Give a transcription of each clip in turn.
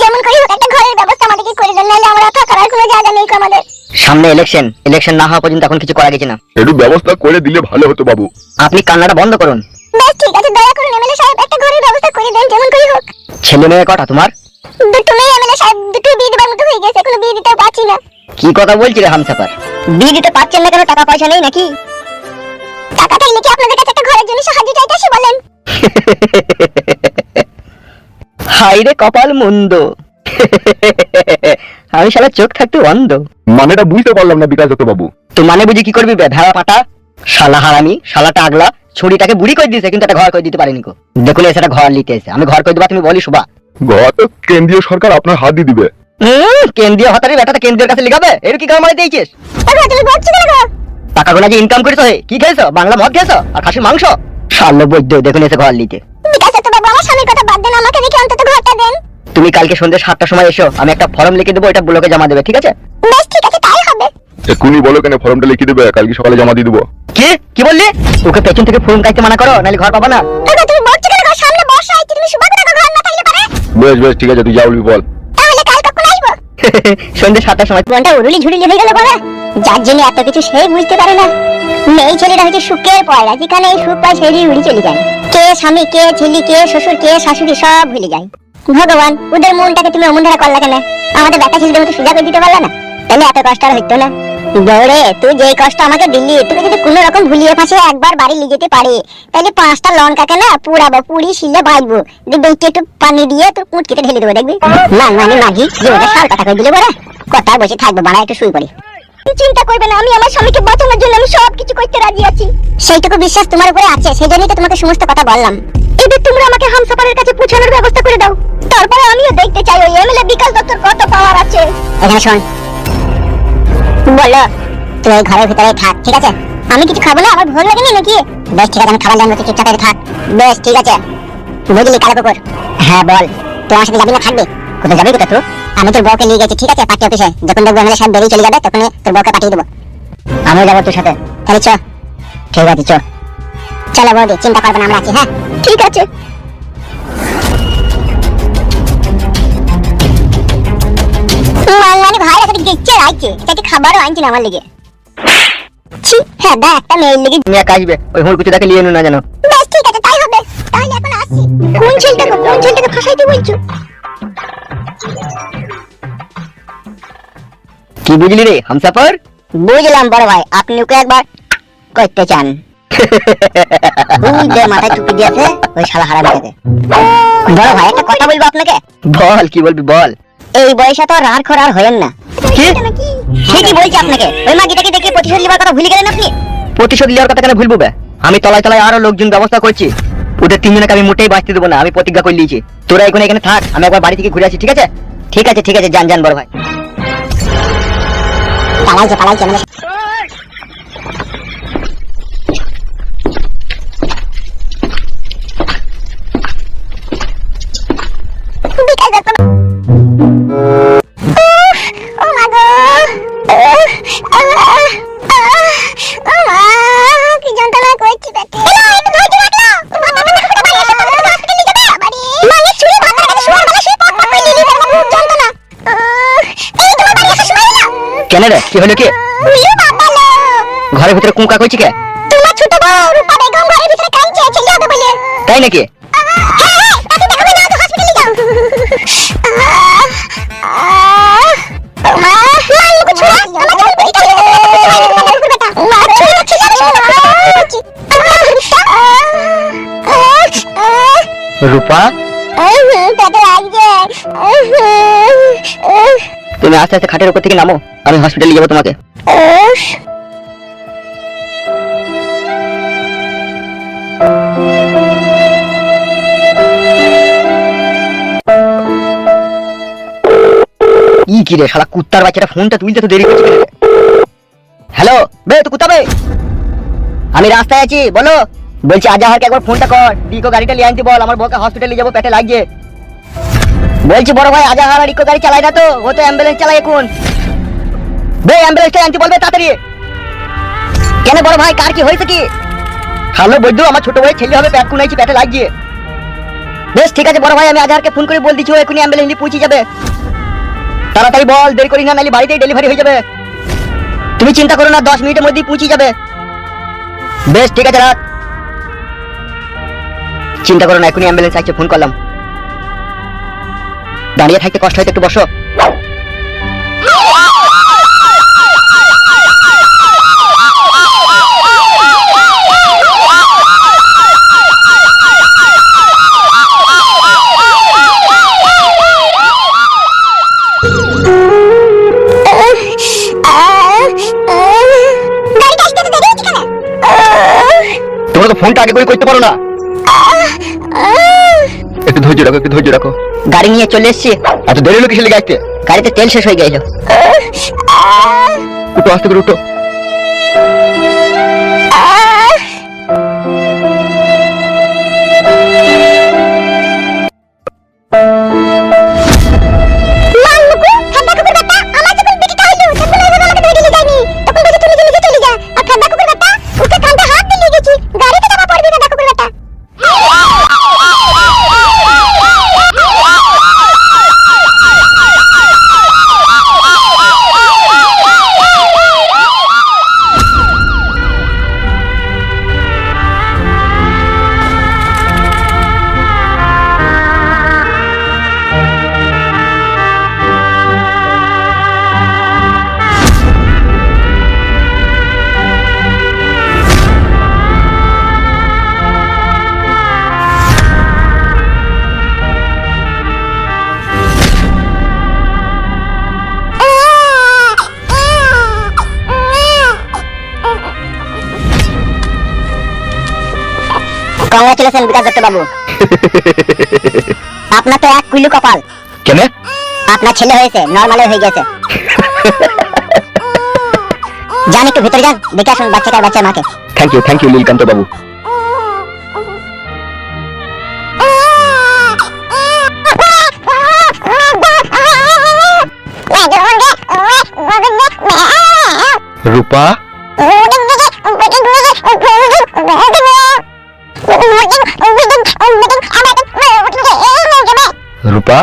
যেমন করে হোক একটা ঘরের ব্যবস্থা আমাদেরকে করে দেন নাহলে আমরা থাকার আর কোনো জায়গা নেই আমাদের। সামনে ইলেকশন ইলেকশন না হওয়া পর্যন্ত এখন কিছু করা গেছে না একটু ব্যবস্থা করে দিলে ভালো হতো বাবু। আপনি কান্নাটা বন্ধ করুন। বেশ ঠিক আছে দয়া করুন এমএলএ সাহেব একটা ঘরের ব্যবস্থা করে দেন যেমন করে হোক। ছেলে মেয়ে কটা তোমার? দুটো মেয়ে এমএলএ সাহেব দুটো বিয়ে দেবার মতো হয়ে গেছে এখনও বিয়ে দিতে পারছি না। কি কথা বলছি রে হামসাপার বিয়ে দিতে পারছেন না কেন টাকা পয়সা নেই নাকি? টাকা থাকলে কি আপনাদের কাছে একটা ঘরের জন্য সাহায্য চাইতে আসি বলেন। হাই রে কপাল মন্দ। আমি শালা চোখ থাকতে অন্ধ। মানেটা বুঝতে পারলাম না বিকাশ দত্ত বাবু তো মানে বুঝি কি করবি বে ভেড়া পাটা? শালা হারামি শালাটা আগলা ছুরিটাকে বুড়ি করে দিয়েছে কিন্তু একটা ঘর করে দিতে পারেনি কো দেখুন এসে একটা ঘর নিতে এসে। আমি ঘর করে দেবা তুমি বলি শুবা ঘর তো কেন্দ্রীয় সরকার আপনার হাত দিয়ে দিবে। হুম কেন্দ্রীয় হতারি বেটাটা কেন্দ্রের কাছে লিখাবে এর কি গাল মারি দিয়েছিস টাকা গোনা যে ইনকাম করেছ হে কি খেয়েছো? বাংলা মদ খেয়েছো? আর খাসির মাংস? শালো বৈদ্য দেখুন এসে ঘর নিতে। আমার স্বামীর কথা বাদ দেন আমাকে দেখে অন্তত ঘরটা দেন। তুমি কালকে সন্ধ্যে সাতটার সময় এসো আমি একটা ফর্ম লিখে দেবো এটা ব্লকে জমা দেবে ঠিক আছে? বেশ ঠিক আছে তাই হবে। এক্ষুনি বলো কেন ফর্মটা লিখে দেবে কালকে সকালে জমা দিয়ে দেবো। কি? কি বললি? ওকে পেছন থেকে ফোন কাটতে মানা করো নাহলে ঘর পাবা না। তুমি বলছো কেন গো সামনে বর্ষা আইছে তুমি সুবাদ না ঘর না থাকলে পারে? বেশ বেশ ঠিক আছে তুই যা বলবি বল। তাহলে কাল কখন আসব? সন্ধ্যে সাতটার সময়। মনটা উড়ুলি ঝুড়িলি হয়ে গেল বাবা যার জন্য এত কিছু বুঝতে পারে না। মেয়ে ছেলেটা হচ্ছে সুখের পয়লা, যেখানে এই সুখ পায় সেই চলে যায়। কে স্বামী, কে ছেলে, কে শ্বশুর, কে শাশুড়ি সব ভুলে যায়। ভগবান, ওদের মনটাকে তুমি অমন ধারা করলা কেন? আমাদের ছেলেদের মতো দিতে না? তাহলে এত কষ্ট আর হইতো না। তুই যে কষ্ট আমাকে দিল্লি তুই যদি কোনো রকম ভুলিয়ে ফাঁসে একবার বাড়ি নিয়ে যেতে পারে, তাহলে পাঁচটা লঙ্কাকে না পুড়াবো? পুড়ি, শিলে দেখবি একটু পানি দিয়ে তোর কুটকিতে ঢেলে দেবো, দেখবি? না মানে মাগি ওটা সার কথা করে দিলে বলে বসে থাকব বাড়া একটু শুই পড়ি। চিন্তা করবে না আমি আমার স্বামীকে বাঁচানোর জন্য আমি সব কিছু করতে রাজি আছি। সেইটুকু বিশ্বাস তোমার উপরে আছে সেই জন্যই তো তোমাকে সমস্ত কথা বললাম। এবার তোমরা আমাকে হামসাপারের কাছে পৌঁছানোর ব্যবস্থা করে দাও। তারপরে আমিও দেখতে চাই ওই এমএলএ বিকাশ দত্তর কত পাওয়ার আছে। এখানে শোন। বলো। তুই ওই ঘরের ভিতরে থাক ঠিক আছে? আমি কিছু খাব না আমার ভোর লাগেনি নাকি? বেশ ঠিক আছে আমি খাবার জানব তুই চুপচাপ থাক। বেশ ঠিক আছে। বুঝলি কালো কুকুর। হ্যাঁ বল। তুই আমার সাথে যাবি না থাকবি? কোথায় যাবি কোথায় তুই আমি তোর বউকে নিয়ে গেছি ঠিক আছে? পার্টি অফিসে। যখন দেখব এমএলএ সাহেব বেরিয়ে চলে যাবে তখন তোর বউকে পাঠিয়ে দেবো। আমিও যাব তোর সাথে। তাহলে চ। ঠিক আছে চ। চলো বৌদি চিন্তা করবে না আমরা আছি হ্যাঁ? ঠিক আছে। মানে ভাই একটা গেচ্ছে রাইছে এটা খাবারও আনছি না আমার লেগে? ছি হ্যাঁ দা একটা মেয়ের লেগে ওই নিয়ে নো না জানো বেশ ঠিক আছে তাই হবে। তাহলে এখন আসছি কোন ছেলেটাকে কোন ছেলেটাকে ফাঁসাইতে বলছো? কি বুঝলি রে হামসাফার? বুঝলাম বড় ভাই আপনি ওকে একবার করতে চান। যে মাথায় টুপি দিয়েছে ওই শালা হারামি থেকে বড় ভাই একটা কথা বলব আপনাকে? বল কি বলবি বল। এই বয়সে তো রার খোর আর হয়েন না। কি? ঠিকই বলছি আপনাকে। ওই মাগিটাকে দেখে প্রতিশোধ নেবার কথা ভুলে গেলেন আপনি? প্রতিশোধ নেওয়ার কথা কেন ভুলবো বে? আমি তলায় তলায় আরও লোকজন ব্যবস্থা করছি। ওদের তিনজনকে আমি মোটেই বাঁচতে দেবো না আমি প্রতিজ্ঞা করে নিয়েছি। তোরা এখন এখানে থাক আমি একবার বাড়ি থেকে ঘুরে আসি ঠিক আছে? ঠিক আছে ঠিক আছে যান যান বড় ভাই। পালাইছে পালাইছে মানে কেন রে কি হলো কি? ঘরের ভিতরে কুঁকা করছি কে? তোমার ছোট বউ রূপা বেগম ঘরের ভিতরে কাঁদছে ছেলে হবে বলে। তাই নাকি? হ্যাঁ, তুমি আস্তে আস্তে খাটের উপর থেকে নামো। আমি হসপিটালে যাব তোমাকে। ই কি রে শালা কুত্তার বাচ্চাটা ফোনটা তুলতে তো দেরি করছে হ্যালো বে তো কুত্তা বে! আমি রাস্তায় আছি বলো। বলছি আজাহারকে একবার ফোনটা কর। ডিকো গাড়িটা নিয়ে আনতে বল আমার বউকে হসপিটালে যাব পেটে লাগছে। বলছি, বড় ভাই আজাহার আর ইকো গাড়ি চালায় না তো। ও তো অ্যাম্বুলেন্স চালায় এখন। বে অ্যাম্বুলেন্সটা আনতে বলবে তাড়াতাড়ি। কেন বড় ভাই, কার কি হয়েছে কি? হ্যালো বৈদ্য আমার ছোট ভাই ছেলে হবে পেট কুনাইছি পেটে লাগছে বেশ, ঠিক আছে, বড় ভাই, আমি আজহারকে ফোন করে বল দিচ্ছি, ও এখনই অ্যাম্বুলেন্স নিয়ে পৌঁছে যাবে। তাড়াতাড়ি বল, দেরি করি না, নাহলে বাড়িতেই ডেলিভারি হয়ে যাবে। তুমি চিন্তা করো না, দশ মিনিটের মধ্যেই পৌঁছে যাবে। বেশ, ঠিক আছে রাত চিন্তা করো না, এখনই অ্যাম্বুলেন্স আসছে ফোন করলাম। দাঁড়িয়ে থাকতে কষ্ট হয়তো একটু বসো। তোমরা তো ফোনটা আগে করে করতে পারো না। একটু ধৈর্য রাখো, একটু ধৈর্য রাখো। গাড়ি নিয়ে চলে এসছি। এত দেরি হলো কিসে গাড়িতে গাড়িতে তেল শেষ হয়ে গেল। উঠো আস্তে করে উঠো। কংগ্রাচুলেশন বিকাশ দত্ত বাবু আপনার তো এক কুইলু কপাল। কেন? আপনার ছেলে হয়েছে নর্মালে হয়ে গেছে। যান একটু ভিতরে যান দেখে আসুন বাচ্চাটার বাচ্চার মাকে। Thank you thank you Nilkanta বাবু। রূপা? রূপা?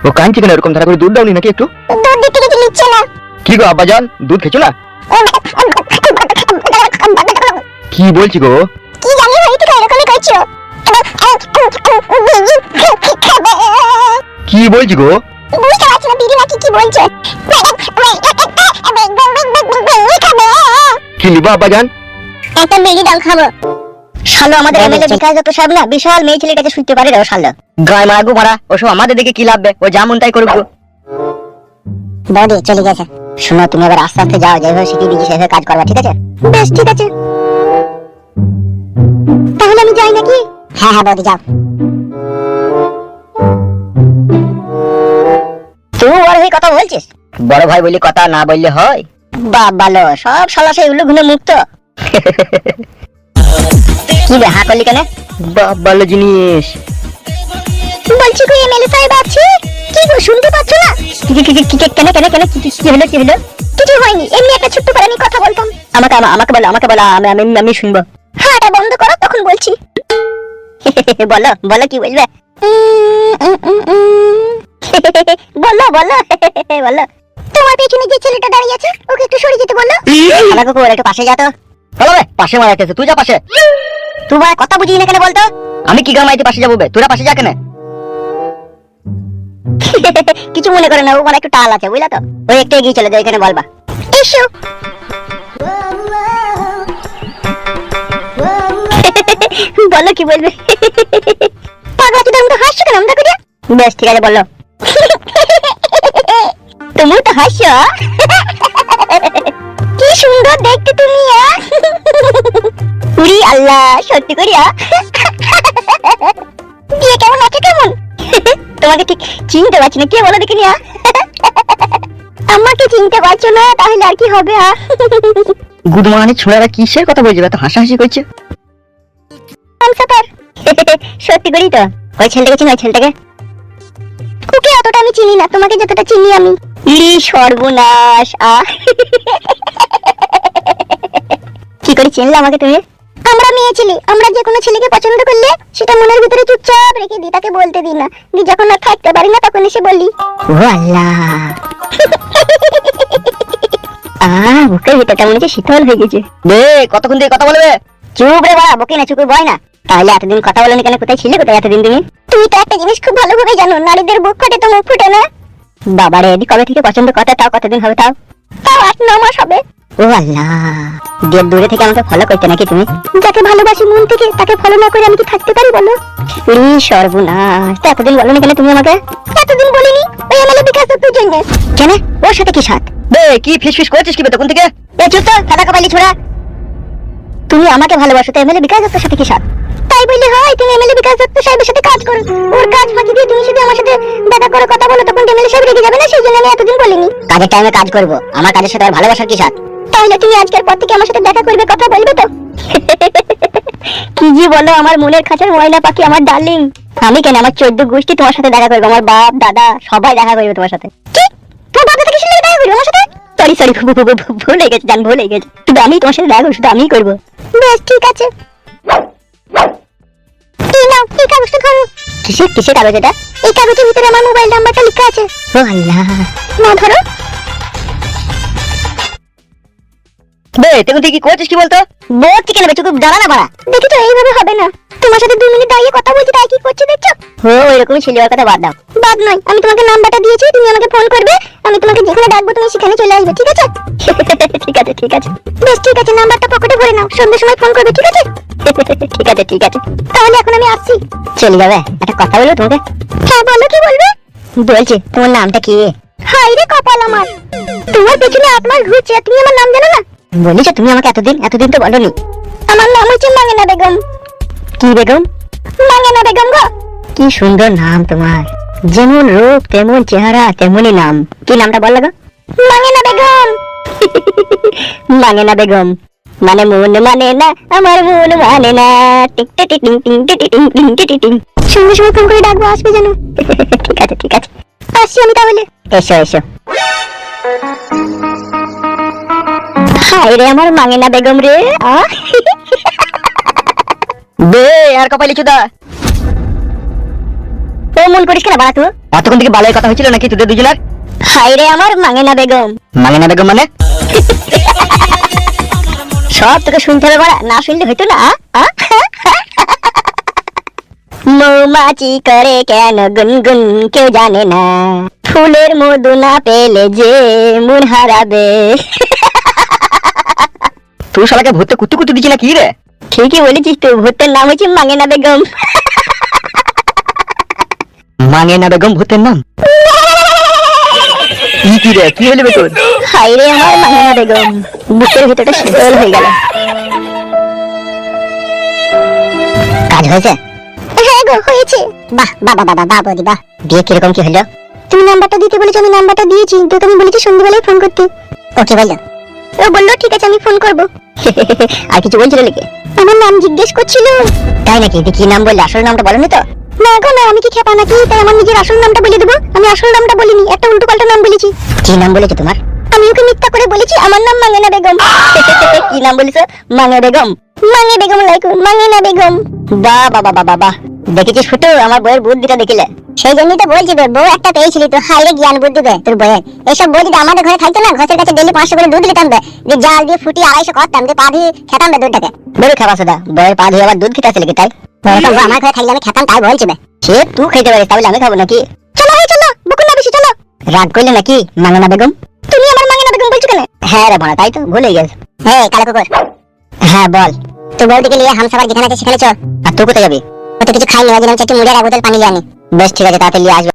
ও কাঁদছে কেন? এরকম ধারা করে দুধ দাওনি নাকি একটু? দুধ দিতে গেছি নিচ্ছে না কি গো আব্বাজান দুধ খেছো না? কি বলছি গো? কি জানি হয়তো এরকমই করছ কি বলছি গো? বুঝতে পারছি না দিদি নাকি কি বলছে কি লিবা আব্বাজান একটা মেগি ডাল খাব। শালো আমাদের এমএলএ বিকাশ দত্ত সাহেব না বিশাল মেয়ে ছেলের কাছে শুনতে পারে রে ও শালো। গায়ে মারা ওসব আমাদের দিকে কি লাভবে ও যেমন তাই করুক গো। বৌদি চলে গেছে। শোনো তুমি এবার আস্তে আস্তে যাও যেভাবে শিখিয়ে দিচ্ছি সেভাবে কাজ করবা ঠিক আছে? বেশ ঠিক আছে। তাহলে আমি যাই নাকি? হ্যাঁ হ্যাঁ বৌদি যাও। তুই বড় হয়ে কথা বলছিস? বড় ভাই বলি কথা না বললে হয়। বাপ ভালো। সব শালা সেই উল্লু ঘুনে মুক্ত। কি রে হা করলি কেন? বাপ ভালো জিনিস। বলছি কই এমএলএ সাহেব আছে? কি গো শুনতে পাচ্ছ না? কি- কি- কি- কেন কেন কেন কি- কি হলো কি হলো? কিছু হয়নি এমনি একটা ছোট্ট করে আমি কথা বলতাম। আমাকে আমাকে বলো আমাকে বলো আমি আমি আমি শুনব। হাঁটা বন্ধ করো তখন বলছি। বলো বলো কি বলবে। বলো বলো বলো। তোমার পেছনে যে ছেলেটা দাঁড়িয়ে আছে ওকে একটু সরে যেতে বলো। আমাকে একটু পাশে যা তো পাশে মারা গেছে তুই যা পাশে। তুই ভাই কথা বুঝিস না কেন বলতো? আমি কি গামাইতে পাশে যাব বে? তোরা পাশে যা কেন। কিছু মনে করে না, ও মানে একটু টাল আছে, বুঝলা তো? ওই একটু এগিয়ে চলে যায় এখানে বলবা। এসো বলো কি বলবে? পাগলা চুদা আমরা হাসছো কেন আমরা করিয়া বেশ, ঠিক আছে, বলো। তুমি তো হাসছো কি সুন্দর দেখতে তুমি, আহ। উড়ি আল্লাহ সত্যি করিয়া দিয়ে কেমন আছে কেমন? তোমাকে ঠিক চিনতে পারছি না কে বলো দেখি নিয়া আমাকে চিনতে পারছ না তাহলে আর কি হবে গুড গুদমানি ছোড়ারা কিসের কথা বলছে? এত হাসাহাসি করছে? হামসাফার সত্যি করি তো ওই ছেলেটাকে চিনি ওই ছেলেটাকে। ওকে অতটা আমি চিনি না তোমাকে যতটা চিনি আমি। ইরি সর্বনাশ আ কি করে চিনলে আমাকে তুমি? আমরা মেয়ে ছেলে আমরা যে কোনো ছেলেকে পছন্দ করলে সেটা মনের ভিতরে চুপচাপ রেখে দিই তাকে বলতে দিই না। দি যখন আর থাকতে পারি না তখন এসে বলি ও আল্লাহ আহ বুকের ভিতরটা মনে হচ্ছে শীতল হয়ে গেছে। বে কতক্ষণ দিয়ে কথা বলবে? চুপ রে বাবা বকে না চুপ বয় না। তাহলে এতদিন কথা বলনি কেন? কোথায় ছিলে কোথায় এতদিন তুমি? তুমি তো একটা জিনিস খুব ভালোভাবে জানো নারীদের বুক ফাটে তো মুখ ফুটে না। বাবা রে কবে থেকে পছন্দ কথা তাও কতদিন হবে তাও? তাও আট ন মাস হবে। ও আল্লাহ দেড় দূরে থেকে আমাকে ফলো করতে নাকি তুমি? যাকে ভালোবাসি মন থেকে তাকে ফলো না করে আমি কি থাকতে পারি বলো? সর্বনাশ। তা এতদিন বলো না কেন তুমি আমাকে? এতদিন বলিনি ওই এমএলএ বিকাশ দত্তর জন্য কেন? ওর সাথে কি সাথ? বে কি ফিস ফিস করছিস কি তখন থেকে? এ চুপ তো খাতা কপালি ছোড়া। তুমি আমাকে ভালোবাসো তো এমএলএ বিকাশ দত্তের সাথে কি সাথ? তাই বললে হয় তুমি এমএলএ বিকাশ দত্ত সাহেবের সাথে কাজ করো। ওর কাজ ফাঁকি দিয়ে তুমি শুধু আমার সাথে দেখা করে কথা বলো তখন এমএলএ সাহেব রেগে যাবে না সেই জন্য আমি এতদিন বলিনি। কাজের টাইমে কাজ করব। আমার কাজের সাথে আর ভালোবাসার কি সাথ তাহলে তুমি আজকের পর থেকে আমার সাথে দেখা করবে কথা বলবে তো? কি জি বলো আমার মনের খাঁচার ময়না পাখি আমার ডার্লিং আমি কেন আমার চোদ্দ গোষ্ঠী তোমার সাথে দেখা করব? আমার বাপ দাদা সবাই দেখা করবে তোমার সাথে। কি? তোমার বাবা থেকে শুনে দেখা করবে আমার সাথে? সরি সরি ভুলে গেছে জান ভুলে গেছে। শুধু আমি তোমার সাথে দেখা করব শুধু আমিই করব। বেশ ঠিক আছে। এই কাগজটা ধরো। কিসের কিসের কাগজ এটা? এই কাগজের ভিতরে আমার মোবাইল নাম্বারটা লেখা আছে। ও আল্লাহ। না ধরো। বে, তুই কি করছিস কি বলতো? বলছি কেন বেচুকুপ দাঁড়া না বাড়া। দেখি তো, এইভাবে হবে না। তোমার সাথে দুই মিনিট দাঁড়িয়ে কথা বলছি, তাই কি করছে দেখছ? ও এরকম ছিল ওর কথা বাদ দাও। বাদ নয়, আমি তোমাকে নাম্বারটা দিয়েছি, তুমি আমাকে ফোন করবে, আমি তোমাকে যেখানে ডাকবো তুমি সেখানে চলে আসবে, ঠিক আছে? ঠিক আছে ঠিক আছে। বেশ, ঠিক আছে নাম্বারটা পকেটে ভরে নাও সন্ধ্যের সময় ফোন করবে ঠিক আছে? ঠিক আছে ঠিক আছে। তাহলে এখন আমি আসছি। চলে যাবে একটা কথা বলব তোমাকে। হ্যাঁ বলো কি বলবে? বলছি তোমার নামটা কি? হাই রে কপাল আমার। তোমার পেছনে আপনার ঘুরছে তুমি আমার নাম জানো না? বলিস তুমি আমাকে এতদিন এতদিন তো বলনি। আমার নাম হচ্ছে মাঙ্গেনা বেগম। কি বেগম? মাঙ্গেনা বেগম গো। কি সুন্দর নাম তোমার। যেমন রূপ তেমন চেহারা তেমনই নাম। কি নামটা বল গো মাঙ্গেনা বেগম। মাঙ্গেনা বেগম। মানে মন মানে না আমার মন মানে না টিক টিক টিক টিং টিং টিক টিং টিং টিক টিং সঙ্গে সঙ্গে ফোন করে ডাকবো আসবে যেন ঠিক আছে ঠিক আছে আসছি আমি তাহলে এসো এসো হাই রে আমার মাঙ্গেনা বেগম রে বে আর কপালি চুদা ও মন করিস কেন বাড়া তুই এতক্ষণ থেকে ভালোই কথা হয়েছিল নাকি তোদের দুজনের হাই রে আমার মাঙ্গেনা বেগম মাঙ্গেনা বেগম মানে সব তোকে শুনতে হবে বাড়া না শুনলে হইতো না? মৌমাছি করে কেন গুনগুন কেউ জানে না। ফুলের মধু না পেলে যে মন হারাবে। তুই শালাকে ভূতে কুতু কুতু দিচ্ছি না কি রে? ঠিকই বলেছিস তুই ভূতের নাম হচ্ছে মাঙ্গেনা বেগম। মাঙ্গেনা বেগম ভূতের নাম? কি কি রে কি হইলে বে হাই রে আমার মাঙ্গেনা বেগম বুকের ভিতরটা শীতল হয়ে গেল। কাজ হয়েছে? হ্যাঁ গো হয়েছে। বাহ বাহ বাহ বাহ বাহ বৌদি বাহ। বিয়ে কীরকম কি হলো? তুমি নাম্বারটা দিতে বলেছ আমি নাম্বারটা দিয়েছি তোকে আমি বলেছি সন্ধ্যেবেলায় ফোন করতে। ওকে বলল। ও বলল ঠিক আছে আমি ফোন করব। আর কিছু বলছিল নাকি? আমার নাম জিজ্ঞেস করছিল। তাই নাকি? কি নাম বললে? আসল নামটা বলনি তো? না গো না আমি কি খেপা নাকি? তাই আমার নিজের আসল নামটা বলে দেবো। আমি আসল নামটা বলিনি একটা উল্টো পাল্টা নাম বলেছি। কি নাম বলেছ তোমার? আমি ওকে মিথ্যা করে বলেছি আমার নাম মাঙ্গেনা বেগম। কি নাম বলেছ? মাঙ্গে বেগম। মাঙ্গে বেগম লাইকু মাঙ্গেনা বেগম। বা বাবা বাবা বা দেখেছিস ফুটো? আমার বইয়ের বুদ্ধিটা দেখিলে। সেই জন্যই তো বলছি তোর বউ একটা পেয়েছিলি তো হাইরে জ্ঞান বুদ্ধি দে তোর বইয়ের। এইসব বই যদি আমাদের ঘরে থাকতো না ঘরের কাছে ডেলি পাঁচশো করে দুধ নিতাম বে। যে জাল দিয়ে ফুটিয়ে আড়াইশো করতাম দিয়ে পা দিয়ে খেতাম বে দুধটাকে। বেরো খাবা সেটা বইয়ের পা দিয়ে আবার দুধ খেতে আসলে কি তাই? আমার ঘরে থাকলে আমি খেতাম তাই বলছি বে। সে তুই খেতে পারিস তাহলে আমি খাব নাকি? চলো ভাই চলো বকুন না বেশি চলো। রাগ করলে নাকি মাঙ্গনা বেগম? তুমি আমার মাঙ্গনা বেগম বলছো কেন? হ্যাঁ রে ভাড়া তাই তো ভুলে গেছ হ্যাঁ কালো কুকুর। হ্যাঁ বল। তুই বউদিকে নিয়ে হামসাবার যেখানে আছে সেখানে চল। আর তুই কোথায় যাবি? ও তো কিছু আমি চাচ্ছি মুড়ে আর বোতল পানি জানি বেশ ঠিক আছে তাড়াতাড়ি আসবে।